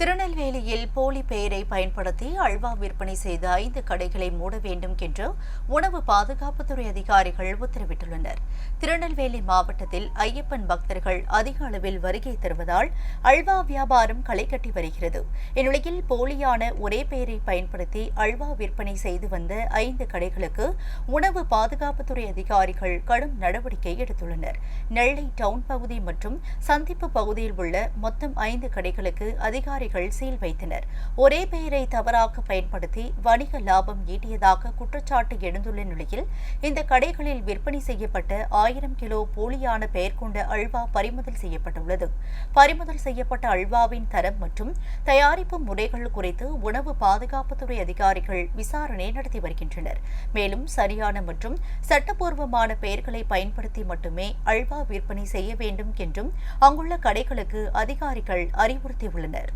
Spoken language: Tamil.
திருநெல்வேலியில் போலி பெயரை பயன்படுத்தி அல்வா விற்பனை செய்த ஐந்து கடைகளை மூட வேண்டும் என்று உணவு பாதுகாப்புத்துறை அதிகாரிகள் உத்தரவிட்டுள்ளனர். திருநெல்வேலி மாவட்டத்தில் ஐயப்பன் பக்தர்கள் அதிக அளவில் வருகை தருவதால் அல்வா வியாபாரம் களை கட்டி வருகிறது. இந்நிலையில் போலியான ஒரே பெயரை பயன்படுத்தி அல்வா விற்பனை செய்து வந்த ஐந்து கடைகளுக்கு உணவு பாதுகாப்புத்துறை அதிகாரிகள் கடும் நடவடிக்கை எடுத்துள்ளனர். நெல்லை டவுன் பகுதி மற்றும் சந்திப்பு பகுதியில் உள்ள மொத்தம் ஐந்து கடைகளுக்கு அதிகாரி அதிகாரிகள் சீல் வைத்தனர். ஒரே பெயரை தவறாக பயன்படுத்தி வணிக லாபம் ஈட்டியதாக குற்றச்சாட்டு எழுந்துள்ள நிலையில் இந்த கடைகளில் விற்பனை செய்யப்பட்ட ஆயிரம் கிலோ போலியான பெயர் கொண்ட அல்வா பறிமுதல் செய்யப்பட்டுள்ளது. பறிமுதல் செய்யப்பட்ட அல்வாவின் தரம் மற்றும் தயாரிப்பு முறைகள் குறித்து உணவு பாதுகாப்புத்துறை அதிகாரிகள் விசாரணை நடத்தி வருகின்றனர். மேலும் சரியான மற்றும் சட்டப்பூர்வமான பெயர்களை பயன்படுத்தி மட்டுமே அல்வா விற்பனை செய்ய வேண்டும் என்றும் அங்குள்ள கடைகளுக்கு அதிகாரிகள் அறிவுறுத்தியுள்ளனர்.